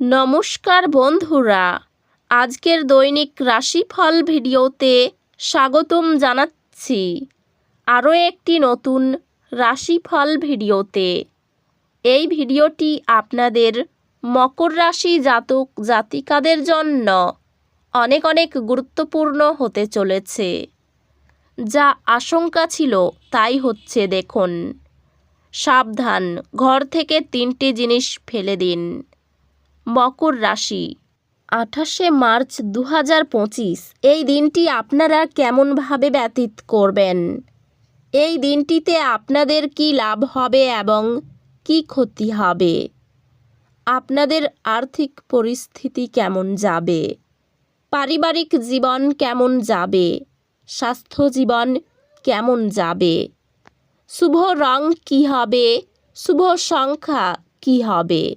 নমস্কার বন্ধুরা। আজকের দৈনিক রাশিফল ভিডিওতে স্বাগতম জানাচ্ছি। আরও একটি নতুন রাশিফল ভিডিওতে। এই ভিডিওটি আপনাদের মকর রাশি জাতক জাতিকাদের জন্য অনেক অনেক গুরুত্বপূর্ণ হতে চলেছে। যা আশঙ্কা ছিল, তাই হচ্ছে দেখুন। সাবধান, ঘর থেকে তিনটি জিনিস ফেলে দিন। মকর রাশি। আঠাশে মার্চ দু হাজার পঁচিশ। এই দিনটি আপনারা কেমনভাবে ব্যতীত করবেন? এই দিনটিতে আপনাদের কি লাভ হবে এবং কি ক্ষতি হবে? আপনাদের আর্থিক পরিস্থিতি কেমন যাবে? পারিবারিক জীবন কেমন যাবে? স্বাস্থ্য জীবন কেমন যাবে? শুভ রং কী হবে? শুভ সংখ্যা কী হবে?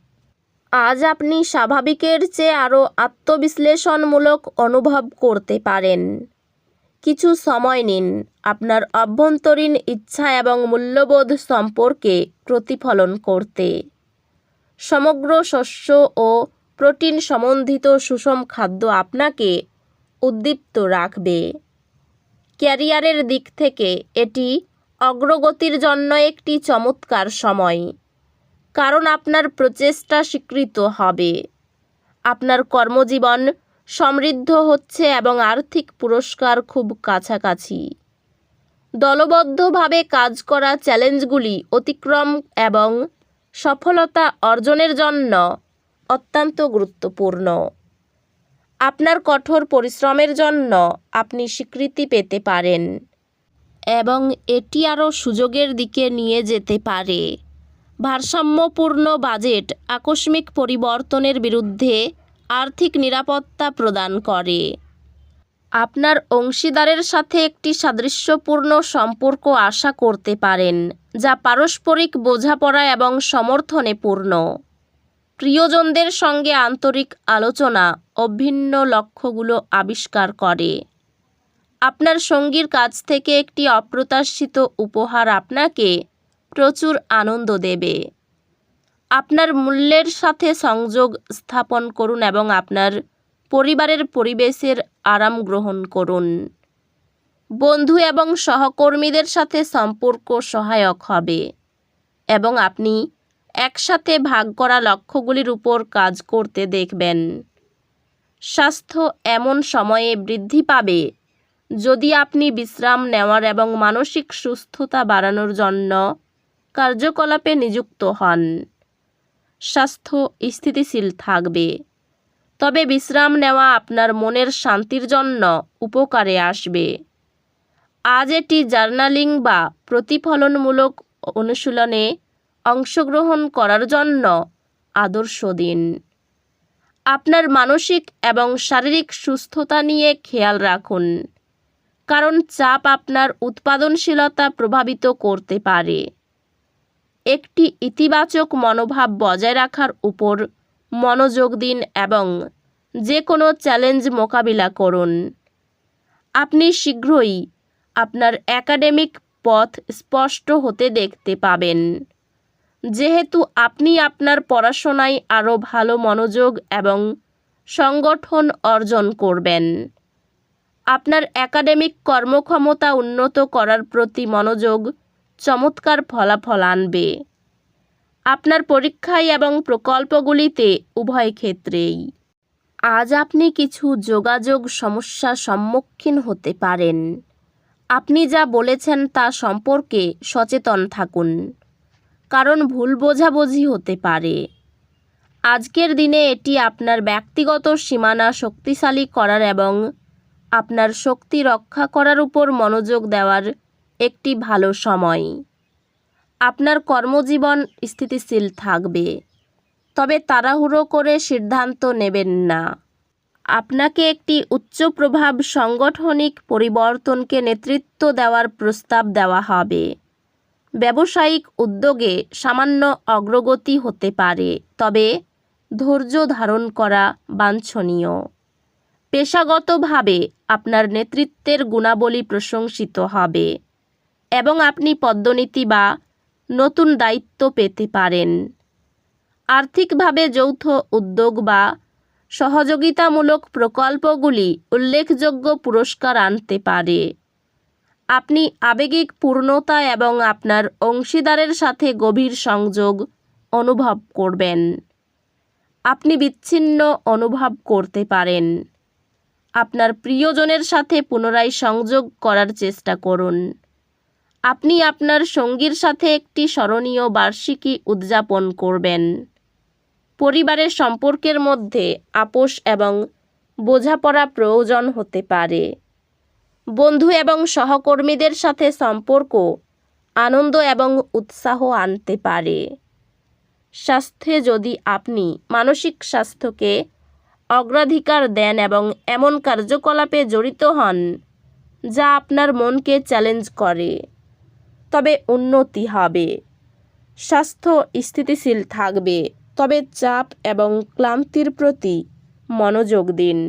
আজ আপনি স্বাভাবিকের চেয়ে আরও আত্মবিশ্লেষণমূলক অনুভব করতে পারেন। কিছু সময় নিন। আপনার অভ্যন্তরীণ ইচ্ছা এবং মূল্যবোধ সম্পর্কে প্রতিফলন করতে। সমগ্র শস্য ও প্রোটিন সম্বন্ধিত সুষম খাদ্য আপনাকে উদ্দীপ্ত রাখবে। ক্যারিয়ারের দিক থেকে এটি অগ্রগতির জন্য একটি চমৎকার সময়। কারণ আপনার প্রচেষ্টা স্বীকৃত হবে। আপনার কর্মজীবন সমৃদ্ধ হচ্ছে এবং আর্থিক পুরস্কার খুব কাছাকাছি। দলবদ্ধভাবে কাজ করা চ্যালেঞ্জগুলি অতিক্রম এবং সফলতা অর্জনের জন্য অত্যন্ত গুরুত্বপূর্ণ। আপনার কঠোর পরিশ্রমের জন্য আপনি স্বীকৃতি পেতে পারেন এবং এটি আরও সুযোগের দিকে নিয়ে যেতে পারে। ভারসাম্যপূর্ণ বাজেট আকস্মিক পরিবর্তনের বিরুদ্ধে আর্থিক নিরাপত্তা প্রদান করে। আপনার অংশীদারের সাথে একটি সাদৃশ্যপূর্ণ সম্পর্ক আশা করতে পারেন, যা পারস্পরিক বোঝাপড়া এবং সমর্থনে পূর্ণ। প্রিয়জনদের সঙ্গে আন্তরিক আলোচনা অভিন্ন লক্ষ্যগুলো আবিষ্কার করে। আপনার সঙ্গীর কাছ থেকে একটি অপ্রত্যাশিত উপহার আপনাকে প্রচুর আনন্দ দেবে। আপনার মূল্যের সাথে সংযোগ স্থাপন করুন এবং আপনার পরিবারের পরিবেশের আরাম গ্রহণ করুন। বন্ধু এবং সহকর্মীদের সাথে সম্পর্ক সহায়ক হবে এবং আপনি একসাথে ভাগ করা লক্ষ্যগুলির উপর কাজ করতে দেখবেন। স্বাস্থ্য এমন সময়ে বৃদ্ধি পাবে যদি আপনি বিশ্রাম নেওয়ার এবং মানসিক সুস্থতা বাড়ানোর জন্য কার্যকলাপে নিযুক্ত হন। স্বাস্থ্য স্থিতিশীল থাকবে। তবে বিশ্রাম নেওয়া আপনার মনের শান্তির জন্য উপকারে আসবে। আজ এটি জার্নালিং বা প্রতিফলনমূলক অনুশীলনে অংশগ্রহণ করার জন্য আদর্শ দিন। আপনার মানসিক এবং শারীরিক সুস্থতা নিয়ে খেয়াল রাখুন, কারণ চাপ আপনার উৎপাদনশীলতা প্রভাবিত করতে পারে। একটি ইতিবাচক মনোভাব বজায় রাখার উপর মনোযোগ দিন এবং যে কোনো চ্যালেঞ্জ মোকাবিলা করুন। আপনি শীঘ্রই আপনার একাডেমিক পথ স্পষ্ট হতে দেখতে পাবেন। যেহেতু আপনি আপনার পড়াশোনায় আরও ভালো মনোযোগ এবং সংগঠন অর্জন করবেন। আপনার একাডেমিক কর্মক্ষমতা উন্নত করার প্রতি মনোযোগ চমৎকার ফলাফল আনবে। আপনার পরীক্ষায় এবং প্রকল্পগুলিতে উভয় ক্ষেত্রেই। আজ আপনি কিছু যোগাযোগ সমস্যার সম্মুখীন হতে পারেন। আপনি যা বলেছেন তা সম্পর্কে সচেতন থাকুন। কারণ ভুল বোঝাবুঝি হতে পারে। আজকের দিনে এটি আপনার ব্যক্তিগত সীমানা শক্তিশালী করার এবং আপনার শক্তি রক্ষা করার উপর মনোযোগ দেওয়ার একটি ভালো সময়। আপনার কর্মজীবন স্থিতিশীল থাকবে। তবে তাড়াহুড়ো করে সিদ্ধান্ত নেবেন না। আপনাকে একটি উচ্চ প্রভাব সাংগঠনিক পরিবর্তনকে নেতৃত্ব দেওয়ার প্রস্তাব দেওয়া হবে। ব্যবসায়িক উদ্যোগে সামান্য অগ্রগতি হতে পারে, তবে ধৈর্য ধারণ করা বাঞ্ছনীয়। পেশাগতভাবে আপনার নেতৃত্বের গুণাবলী প্রশংসিত হবে। এবং আপনি পদ্মনীতি বা নতুন দায়িত্ব পেতে পারেন। আর্থিকভাবে যৌথ উদ্যোগ বা সহযোগিতামূলক প্রকল্পগুলি উল্লেখযোগ্য পুরস্কার আনতে পারে। আপনি আবেগিক পূর্ণতা এবং আপনার অংশীদারের সাথে গভীর সংযোগ অনুভব করবেন। আপনি বিচ্ছিন্ন অনুভব করতে পারেন। আপনার প্রিয়জনের সাথে পুনরায় সংযোগ করার চেষ্টা করুন। আপনি আপনার সঙ্গীর সাথে একটি স্মরণীয় বার্ষিকী উদযাপন করবেন। পরিবারের সম্পর্কের মধ্যে আপোষ এবং বোঝাপড়া প্রয়োজন হতে পারে। বন্ধু এবং সহকর্মীদের সাথে সম্পর্ক, আনন্দ এবং উৎসাহ আনতে পারে। স্বাস্থ্যে যদি আপনি মানসিক স্বাস্থ্যকে অগ্রাধিকার দেন এবং এমন কার্যকলাপে জড়িত হন, যা আপনার মনকে চ্যালেঞ্জ করে। তবে উন্নতি হবে। স্বাস্থ্য স্থিতিশীল থাকবে, তবে চাপ এবং ক্লান্তির প্রতি মনোযোগ দিন।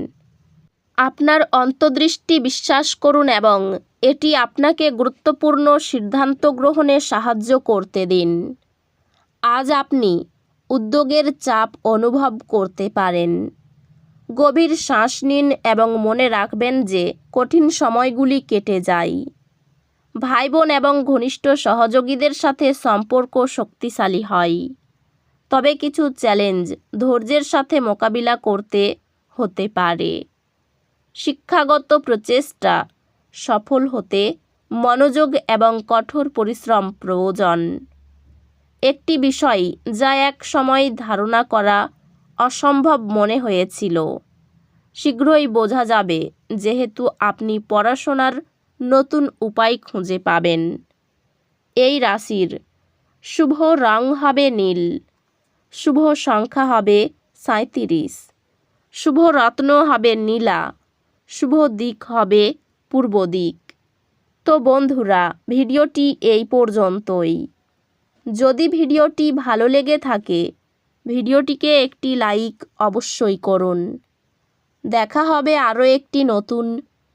আপনার অন্তর্দৃষ্টি বিশ্বাস করুন এবং এটি আপনাকে গুরুত্বপূর্ণ সিদ্ধান্ত গ্রহণে সাহায্য করতে দিন। আজ আপনি উদ্যোগের চাপ অনুভব করতে পারেন। গভীর শ্বাস নিন এবং মনে রাখবেন যে কঠিন সময়গুলি কেটে যায়। ভাই বোন এবং ঘনিষ্ঠ সহযোগীদের সাথে সম্পর্ক শক্তিশালী হয়। তবে কিছু চ্যালেঞ্জ ধৈর্যের সাথে মোকাবিলা করতে হতে পারে। শিক্ষাগত প্রচেষ্টা সফল হতে মনোযোগ এবং কঠোর পরিশ্রম প্রয়োজন। একটি বিষয় যা এক সময় ধারণা করা অসম্ভব মনে হয়েছিল। শীঘ্রই বোঝা যাবে, যেহেতু আপনি পড়াশোনার নতুন উপায় খুঁজে পাবেন। এই রাশির শুভ রং হবে নীল, শুভ সংখ্যা হবে সাঁত্রিশ শুভ রত্ন হবে নীলা, শুভ দিক হবে পূর্ব দিক। তো বন্ধুরা, ভিডিওটি এই পর্যন্তই। যদি ভিডিওটি ভালো লেগে থাকে, ভিডিওটিকে একটি লাইক অবশ্যই করুন। দেখা হবে আরও একটি নতুন